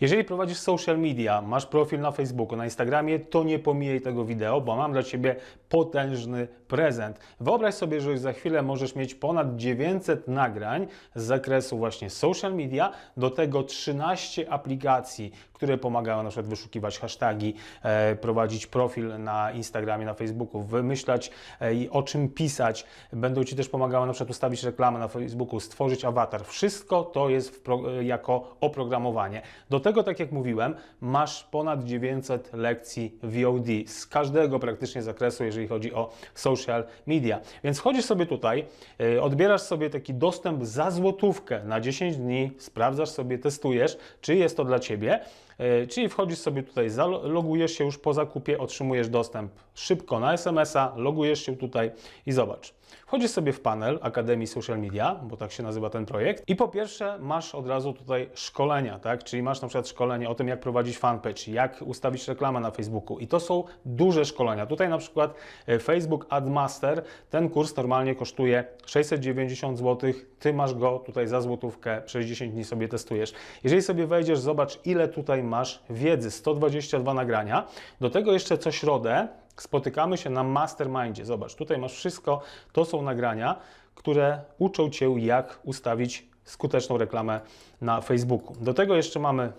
Jeżeli prowadzisz social media, masz profil na Facebooku, na Instagramie, to nie pomijaj tego wideo, bo mam dla Ciebie potężny prezent. Wyobraź sobie, że już za chwilę możesz mieć ponad 900 nagrań z zakresu właśnie social media, do tego 13 aplikacji, które pomagają na przykład wyszukiwać hasztagi, e, prowadzić profil na Instagramie, na Facebooku, wymyślać e, i o czym pisać. Będą Ci też pomagały na przykład ustawić reklamę na Facebooku, stworzyć awatar. Wszystko to jest e, jako oprogramowanie. Do tego, tak jak mówiłem, masz ponad 900 lekcji VOD z każdego praktycznie zakresu, jeżeli chodzi o social media. Więc wchodzisz sobie tutaj, e, odbierasz sobie taki dostęp za złotówkę na 10 dni, sprawdzasz sobie, testujesz, czy jest to dla Ciebie. E, Czyli wchodzisz sobie tutaj, logujesz się już po zakupie, otrzymujesz dostęp szybko na SMS-a, logujesz się tutaj i zobacz. Wchodzisz sobie w panel Akademii Social Media, bo tak się nazywa ten projekt. I po pierwsze masz od razu tutaj szkolenia, tak? Czyli masz na przykład szkolenie o tym, jak prowadzić fanpage, jak ustawić reklamę na Facebooku. I to są duże szkolenia. Tutaj na przykład e, Facebook Ad Master, ten kurs normalnie kosztuje 690 zł. Ty masz go tutaj za złotówkę, przez 10 dni sobie testujesz. Jeżeli sobie wejdziesz, zobacz ile tutaj masz wiedzy. 122 nagrania. Do tego jeszcze co środę spotykamy się na mastermindzie. Zobacz, tutaj masz wszystko. To są nagrania, które uczą Cię, jak ustawić skuteczną reklamę na Facebooku. Do tego jeszcze mamy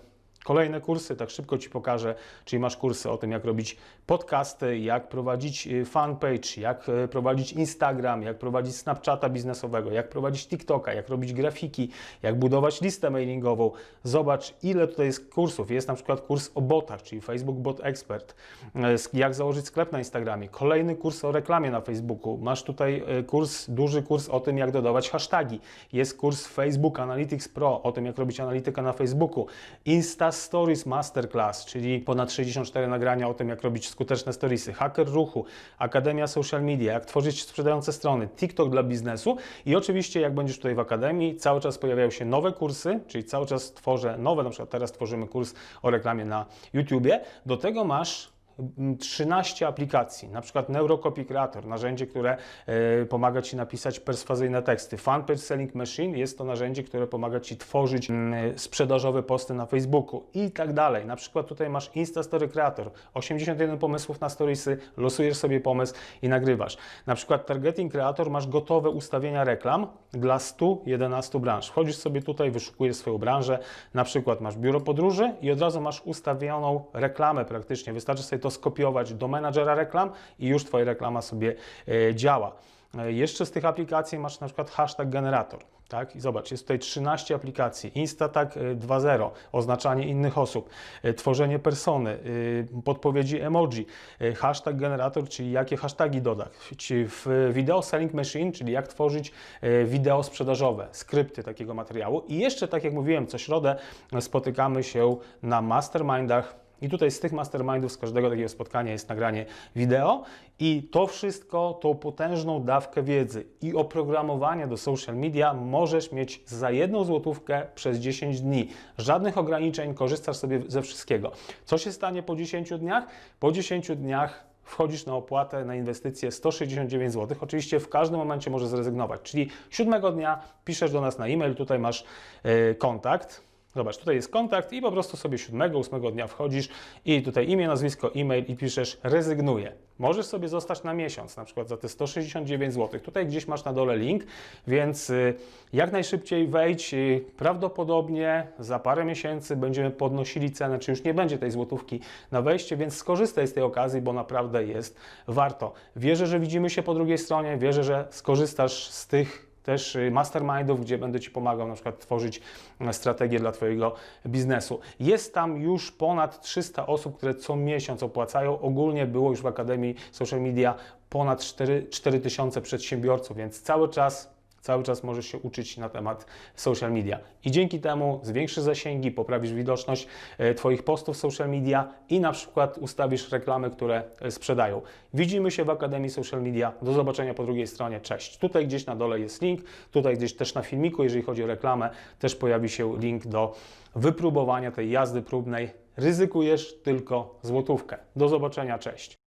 Kolejne kursy, tak szybko Ci pokażę, czyli masz kursy o tym, jak robić podcasty, jak prowadzić y, fanpage, jak y, prowadzić Instagram, jak prowadzić Snapchata biznesowego, jak prowadzić TikToka, jak robić grafiki, jak budować listę mailingową. Zobacz, ile tutaj jest kursów. Jest na przykład kurs o botach, czyli Facebook Bot Expert, y, jak założyć sklep na Instagramie, kolejny kurs o reklamie na Facebooku. Masz tutaj kurs, duży kurs o tym, jak dodawać hashtagi. Jest kurs Facebook Analytics Pro o tym, jak robić analitykę na Facebooku. Insta Stories Masterclass, czyli ponad 64 nagrania o tym, jak robić skuteczne storiesy, hacker ruchu, Akademia Social Media, jak tworzyć sprzedające strony, TikTok dla biznesu i oczywiście jak będziesz tutaj w Akademii, cały czas pojawiają się nowe kursy, czyli cały czas tworzę nowe, na przykład teraz tworzymy kurs o reklamie na YouTubie. Do tego masz 13 aplikacji, na przykład Neurocopy Creator, narzędzie, które e, pomaga Ci napisać perswazyjne teksty. Fanpage Selling Machine jest to narzędzie, które pomaga Ci tworzyć mm, sprzedażowe posty na Facebooku i tak dalej. Na przykład tutaj masz Insta Story Creator, 81 pomysłów na storiesy, losujesz sobie pomysł i nagrywasz. Na przykład Targeting Creator masz gotowe ustawienia reklam dla 111 branż. Wchodzisz sobie tutaj, wyszukujesz swoją branżę, na przykład masz biuro podróży i od razu masz ustawioną reklamę praktycznie. Wystarczy sobie to skopiować do menadżera reklam i już Twoja reklama sobie e, działa. E, Jeszcze z tych aplikacji masz na przykład hashtag generator. Tak? I zobacz, jest tutaj 13 aplikacji. Instatag e, 2.0, oznaczanie innych osób, e, tworzenie persony, e, podpowiedzi emoji, e, hashtag generator, czyli jakie hasztagi dodać, w Video Selling Machine, czyli jak tworzyć e, wideo sprzedażowe, skrypty takiego materiału. I jeszcze, tak jak mówiłem, co środę spotykamy się na mastermindach i tutaj z tych mastermindów, z każdego takiego spotkania jest nagranie wideo i to wszystko, tą potężną dawkę wiedzy i oprogramowanie do social media możesz mieć za jedną złotówkę przez 10 dni. Żadnych ograniczeń, korzystasz sobie ze wszystkiego. Co się stanie po 10 dniach? Po 10 dniach wchodzisz na opłatę, na inwestycję 169 zł. Oczywiście w każdym momencie możesz zrezygnować, czyli siódmego dnia piszesz do nas na e-mail, tutaj masz yy, kontakt. Zobacz, tutaj jest kontakt i po prostu sobie 7, 8 dnia wchodzisz i tutaj imię, nazwisko, e-mail i piszesz rezygnuję. Możesz sobie zostać na miesiąc, na przykład za te 169 zł. Tutaj gdzieś masz na dole link, więc y, jak najszybciej wejdź. Prawdopodobnie za parę miesięcy będziemy podnosili cenę, czy już nie będzie tej złotówki na wejście, więc skorzystaj z tej okazji, bo naprawdę jest warto. Wierzę, że widzimy się po drugiej stronie, wierzę, że skorzystasz z tych też y, mastermindów, gdzie będę Ci pomagał na przykład tworzyć e, strategię dla Twojego biznesu. Jest tam już ponad 300 osób, które co miesiąc opłacają. Ogólnie było już w Akademii Social Media ponad 4, 4000 przedsiębiorców, więc cały czas Cały czas możesz się uczyć na temat social media. I dzięki temu zwiększysz zasięgi, poprawisz widoczność e, Twoich postów social media i na przykład ustawisz reklamy, które e, sprzedają. Widzimy się w Akademii Social Media. Do zobaczenia po drugiej stronie. Cześć. Tutaj gdzieś na dole jest link, tutaj gdzieś też na filmiku, jeżeli chodzi o reklamę, też pojawi się link do wypróbowania tej jazdy próbnej. Ryzykujesz tylko złotówkę. Do zobaczenia. Cześć.